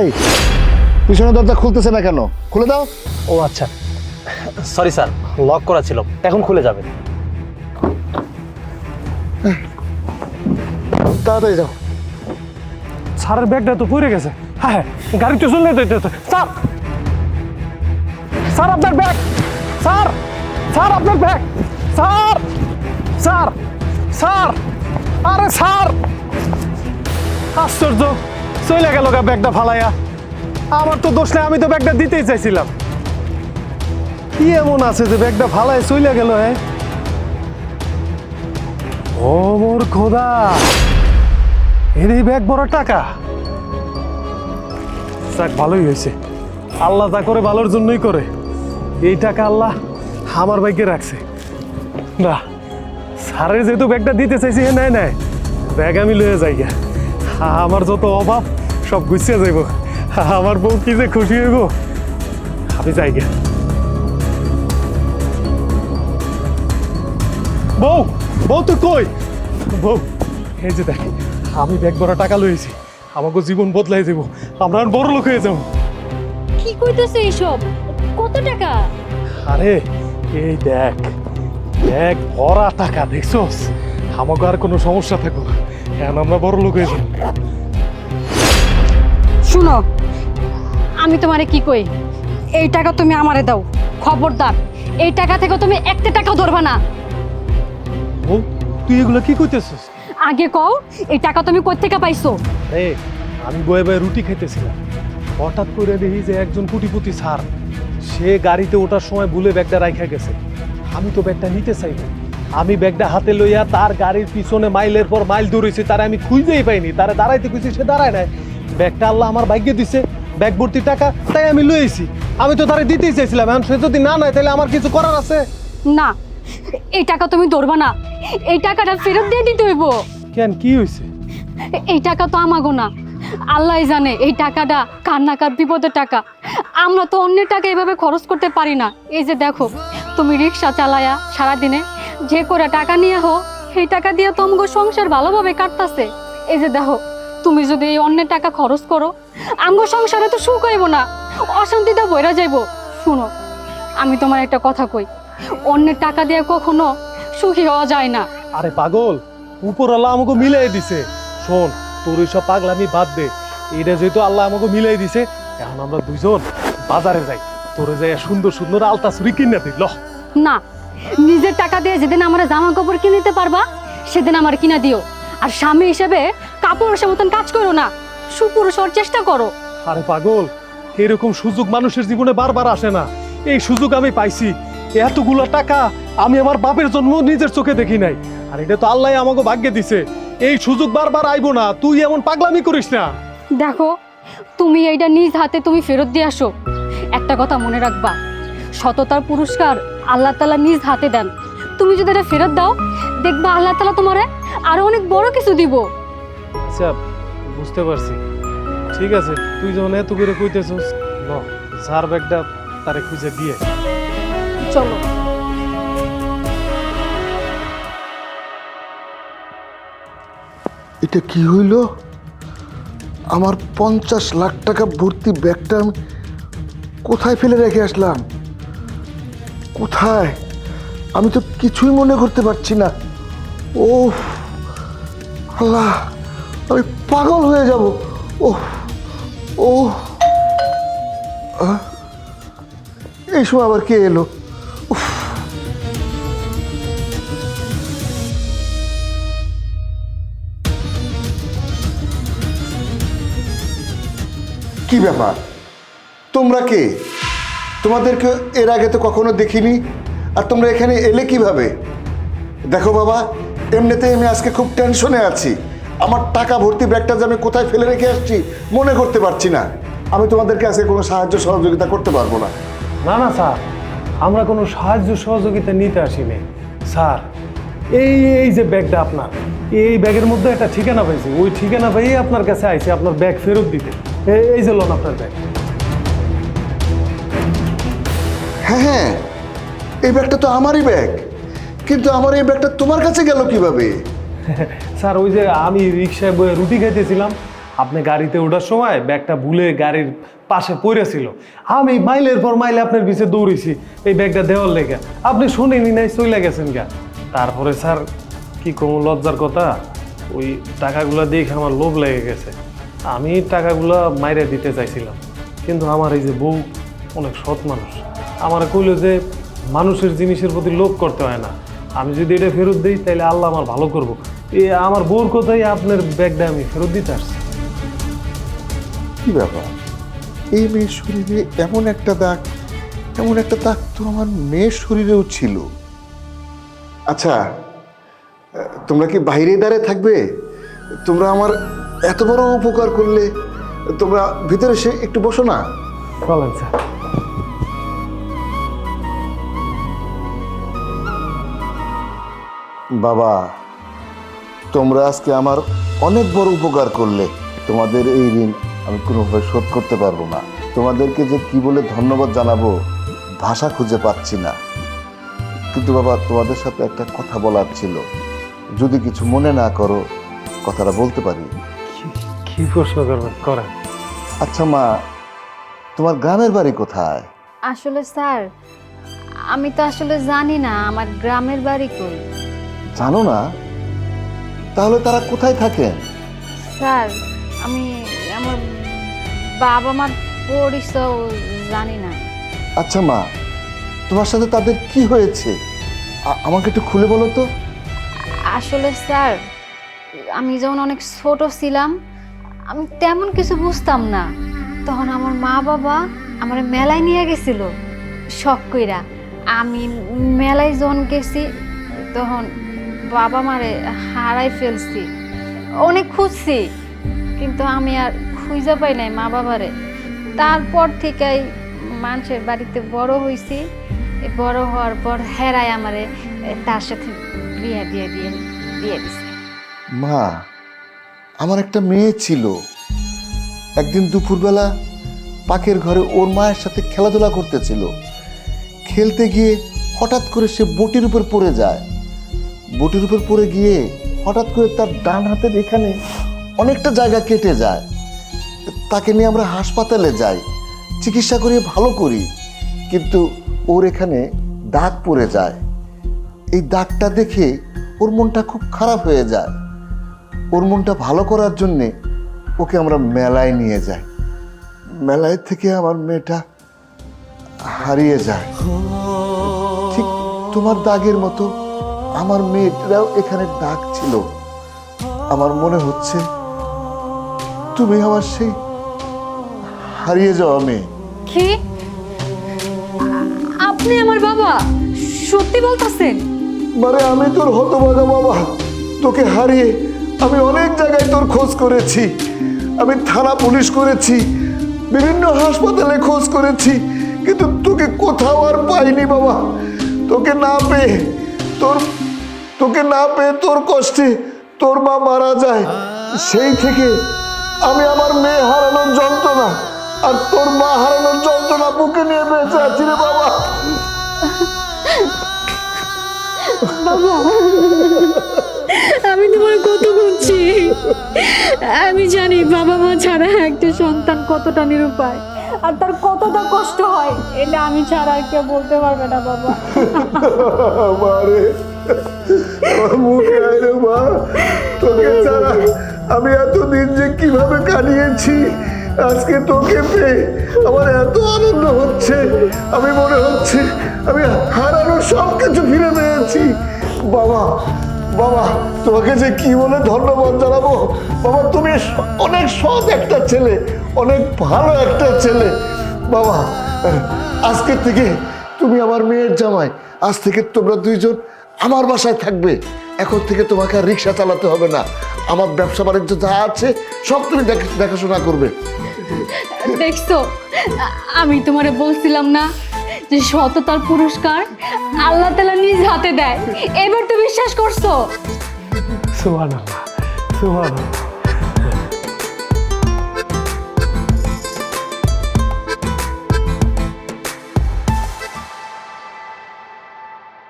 এই পিছনের দরজা খুলতেছে না কেন? খুলে দাও। ও আচ্ছা। সরি স্যার লক করা ছিল। এখন খুলে যাবে। তাড়াতাড়ি যাও। স্যারের ব্যাগটা তো পড়ে গেছে। হ্যাঁ হ্যাঁ গাড়ি তো যেতে যেতে। স্যার! স্যার আপনার ব্যাগ! স্যার! স্যার আপনার ব্যাগ! স্যার! স্যার! স্যার! আরে স্যার! আশ্চর্য! চলে গেল গা ব্যাগটা ফালাইয়া। আমার তো দোষ নেই, আমি তো ব্যাগটা দিতেই চাইছিলাম। কি এমন আছে যে ব্যাগটা ফালাই চলে গেল হ্যাঁ ও মোর খোদা! এর এই ব্যাগ বড় টাকা? যাক, ভালোই হয়েছে। আল্লাহ যা করে, ভালোর জন্যই করে। এই টাকা আল্লাহ আমার ব্যাগে রাখছে। না, স্যারের যেহেতু ব্যাগটা দিতে চাইছি হ্যাঁ নেয় নেয় ব্যাগ আমি লয়ে যাই গা আমার যত অভাব সব গুছিয়ে যাইব। আমার বউ কি যে খুশি হইব? আমি যাই গে বউ বউ তুই কই? বউ এই যে দেখ আমি ব্যাগ ভরা টাকা লইছি আমাকে জীবন বদলাই দেব। আমরা বড় লোক হয়ে যাব। কি কইতেছে এইসব? কত টাকা? আরে এই দেখ ব্যাগ ভরা টাকা দেখছোস? আমাকে আর কোনো সমস্যা থাকব না। এখন আমরা বড় লোক হয়ে যাব শুনো আমি তোমারে কি কই? এই টাকা তুমি আমারে দাও খবরদার। এই টাকা থেকে তুমি একটা টাকাও ধরবা না। ও তুই এগুলো কি করতেছিস আগে কও এই টাকা তুমি কোত্থেকে পাইছো? রে আমি বয়ে বয়ে রুটি খাইতেছিলাম। হঠাৎ করে দেখি যে একজন কুটিপুতি স্যার সে গাড়িতে ওঠার সময় ভুলে ব্যাগটা রাইখা গেছে। আমি তো ব্যাগটা নিতে চাইব আমি ব্যাগটা হাতে লইয়া তার গাড়ির পিছনে মাইলের পর মাইল দৌড়েছি তারা আমি খুঁজেই পাইনি। তারা দাঁড়াইতে কইছি সে দাঁড়ায় নাই। ব্যাগটা আল্লাহ আমার ভাগ্যে দিছে ব্যাগ ভর্তি টাকা তাই আমি লইছি আমি তো তারা দিতেই চাইছিলাম এখন সে যদি না নেয় তাহলে আমার কিছু করার আছে? না এই টাকা তুমি ধরবা না। এই টাকাটা ফেরত দিয়ে দিতে হইব। কেন কি হয়েছে এই টাকা তো আমাগো না। আল্লাহ জানে এই টাকাটা কার না কার বিপদের টাকা। আমরা তো অন্যের টাকা এভাবে খরচ করতে পারি না। এই যে দেখো তুমি রিক্সা চালায়া সারাদিনে যে করে টাকা নিয়ে হো সেই টাকা দিয়ে তোমাকে সংসার ভালোভাবে কাটতাছে। এই যে দেখো তুমি যদি এই অন্যের টাকা খরচ করো আমগো সংসারে তো সুখ হইব না অশান্তিতে বইরা যাইব। শুনো আমি তোমার একটা কথা কই অন্যের টাকা দিয়ে কখনো সুখী হওয়া যায় না। আরে পাগল উপরওয়ালা আমাকে মিলাই দিছে। শোন তোর সব পাগলামি বাদ দে এইটা যেহেতু আল্লাহ আমাকে মিলাই দিছে এখন আমরা দুজন বাজারে যাই তোরে যাই সুন্দর সুন্দর আলতা চুরি কিনে দিই ল না নিজের টাকা দিয়ে যেদিন আমার জামা কাপড় কিনে দিতে পারবা সেদিন আমার কিনা দিও। আর স্বামী হিসেবে কাপড়ের মতন কাজ করো না সুপুরুষ হওয়ার চেষ্টা করো। আরে পাগল এরকম সুযোগ মানুষের জীবনে বারবার আসে না। এই সুযোগ আমি পাইছি। এতগুলো টাকা আমি আমার বাপের জন্ম নিজের চোখে দেখি নাই। আর এটা তো আল্লাহ আমাকে ভাগ্যে দিছে। এই সুযোগ বারবার আইবো না। তুই এমন পাগলামি করিস না। দেখো তুমি এইটা নিজ হাতে তুমি ফেরত দিয়ে আসো। একটা কথা মনে রাখবা সততার পুরস্কার আল্লাহ তালা নিজ হাতে দেন। তুমি যদি এটা ফেরত দাও দেখবা আল্লাহ তালা তোমারে আরও অনেক বড় কিছু দিব। আচ্ছা বুঝতে পারছি। ঠিক আছে তুই যখন এত করে কইতেছস ল ঝাড় ব্যাগটা তারে খুঁজে দিয়ে। চলো। এটা কি হইল? আমার পঞ্চাশ লাখ টাকা ভর্তি ব্যাগটা আমি কোথায় ফেলে রেখে আসলাম? কোথায়? আমি তো কিছুই মনে করতে পারছি না। ও আল্লাহ, আমি পাগল হয়ে যাব। ও ও এই সময় আবার কে এলো। কি ব্যাপার? তোমরা কে? তোমাদেরকে এর আগে তো কখনো দেখিনি। আর তোমরা এখানে এলে কীভাবে? দেখো বাবা, এমনিতেই আমি আজকে খুব টেনশনে আছি। আমার টাকা ভর্তি ব্যাগটা যে আমি কোথায় ফেলে রেখে আসছি, মনে করতে পারছি না। আমি তোমাদেরকে আজকে কোনো সাহায্য সহযোগিতা করতে পারব না। না না, স্যার। আমরা কোনো সাহায্য সহযোগিতা নিতে আসিনি। স্যার, এই এই যে ব্যাগটা আপনার, এই ব্যাগের মধ্যে একটা ঠিকানা পাইছি। ওই ঠিকানা পাইয়ে আপনার কাছে আইছি, আপনার ব্যাগ ফেরত দিতে। এই- এই যে লোন আপনার ব্যাগ। হ্যাঁ হ্যাঁ। এই ব্যাগটা তো আমারই ব্যাগ। কিন্তু আমার এই ব্যাগটা তোমার কাছে গেল কীভাবে? স্যার, ওই যে আমি রিক্সায় বয়ে রুটি খাইতেছিলাম, আপনি গাড়িতে ওঠার সময় ব্যাগটা ভুলে গাড়ির পাশে পড়েছিল আমি মাইলের পর মাইলে আপনার পিছে দৌড়েছি, এই ব্যাগটা দেওয়ার লেগে। আপনি শুনেনি নাই চলে গেছেন গা। তারপরে স্যার, কি কোনো লজ্জার কথা, ওই টাকাগুলো দেখে আমার লোভ লেগে গেছে। আমি টাকাগুলো মাইরে দিতে চাইছিলাম, কিন্তু আমার এই যে বউ অনেক সৎ মানুষ। আমার কইলো যে মানুষের জিনিসের প্রতি লোভ করতে হয় না। আমি যদি এটা ফেরত দিই তাহলে আল্লাহ আমার ভালো করব। এ আমার বউর কথাই আপনার ব্যাগটা আমি ফেরত দিতে আসছি। কি ব্যাপার? এই মেয়ের শরীরে এমন একটা দাগ এমন একটা দাগ তো আমার মেয়ের শরীরেও ছিল। আচ্ছা তোমরা কি বাইরে দাঁড়িয়ে থাকবে? তোমরা আমার এত বড় উপকার করলে তোমরা ভিতরে এসে একটু বসো না। চলেন স্যার। বাবা তোমরা আজকে আমার অনেক বড় উপকার করলে। তোমাদের এই ঋণ আমি কোনোভাবে শোধ করতে পারব না। তোমাদেরকে যে কি বলে ধন্যবাদ জানাব ভাষা খুঁজে পাচ্ছি না। কিন্তু বাবা তোমাদের সাথে একটা কথা বলার ছিল। যদি কিছু মনে না করো কথাটা বলতে পারি? কি- কি প্রশ্ন করবেন? করেন। আচ্ছা মা তোমার গ্রামের বাড়ি কোথায়? আসলে স্যার আমি তো আসলে জানি না আমার গ্রামের বাড়ি কই? জানো না? তাহলে তারা কোথায় থাকেন স্যার আমি আমার বাবা মার পরিচয় জানি না। আচ্ছা মা তোমার সাথে তাদের কি হয়েছে? আ- আমাকে একটু খুলে বলো তো। আসলে স্যার আমি যখন অনেক ছোট ছিলাম আমি তেমন কিছু বুঝতাম না। তখন আমার মা বাবা আমার মেলায় নিয়ে গেছিল শখ কইরা। আমি মেলায় যখন গেছি তখন বাবা মারে হারাই ফেলছি। অনেক খুঁজছি, কিন্তু আমি আর খুঁজে পাই নাই মা বাবারে তারপর থেকেই মানুষের বাড়িতে বড় হয়েছি বড় হওয়ার পর হেরাই আমারে তার সাথে বিয়ে দিয়ে দিয়ে দিয়ে দিছে। মা, আমার একটা মেয়ে ছিল। একদিন দুপুরবেলা পাকের ঘরে ওর মায়ের সাথে খেলাধুলা করতেছিল। খেলতে গিয়ে হঠাৎ করে সে বটির উপর পড়ে যায়। বটির উপর পড়ে গিয়ে হঠাৎ করে তার ডান হাতের এখানে অনেকটা জায়গা কেটে যায়। তাকে নিয়ে আমরা হাসপাতালে যাই, চিকিৎসা করিয়ে ভালো করি। কিন্তু ওর এখানে দাগ পড়ে যায়। এই দাগটা দেখে ওর মনটা খুব খারাপ হয়ে যায়। ওর মনটা ভালো করার জন্যে ওকে আমরা মেলায় নিয়ে যাই। মেলায় থেকে আমার মেয়েটা হারিয়ে যায়। ঠিক তোমার দাগের মতো আমার মেয়েটাও এখানে দাগ ছিল। আমার মনে হচ্ছে তুমি আমার সেই হারিয়ে যাওয়া মেয়ে। কি? আপনি আমার বাবা? সত্যি বলতেছেন? মানে আমি তোর হতভাগা বাবা। তোকে হারিয়ে আমি অনেক জায়গায় তোর খোঁজ করেছি। আমি থানা পুলিশ করেছি বিভিন্ন হাসপাতালে খোঁজ করেছি কিন্তু তোকে কোথাও আর পাইনি বাবা। তোকে না পেয়ে তোর তোকে না পেয়ে তোর কষ্টে তোর মা মারা যায়। সেই থেকে আমি আমার মেয়ে হারানোর যন্ত্রণা আর তোর মা হারানোর যন্ত্রণা বুকে নিয়ে বেঁচে আছি রে বাবা। আমি তোমার কত খুঁজছি আমি জানি বাবা মা ছাড়া একটা সন্তান কতটা নিরুপায় আর তার কতটা কষ্ট হয় এটা আমি ছাড়া আর কেউ বলতে পারবে না বাবা। আমি এতদিন যে কীভাবে আজকে তোকে পেয়ে আমার এত আনন্দ হচ্ছে। আমি মনে হচ্ছে আমি হারানোর সব কিছু ফিরে পেয়েছি। বাবা বাবা, তোমাকে যে কি বলে ধন্যবাদ জানাব? বাবা, তুমি অনেক সৎ একটা ছেলে, অনেক ভালো একটা ছেলে। বাবা, আজকে থেকে তুমি আমার মেয়ের জামাই, আজ থেকে তোমরা দুইজন আমার বাসায় থাকবে। এখন থেকে তোমাকে আর রিক্সা চালাতে হবে না। আমার ব্যবসা বাণিজ্য যা আছে সব তুমি দেখ- দেখাশোনা করবে। দেখছ? আমি তোমারে বলছিলাম না যে সততার পুরস্কার আল্লাহ তালা নিজ হাতে দেয়। এবার তো বিশ্বাস করছ? সুবহানাল্লাহ সুবহানাল্লাহ।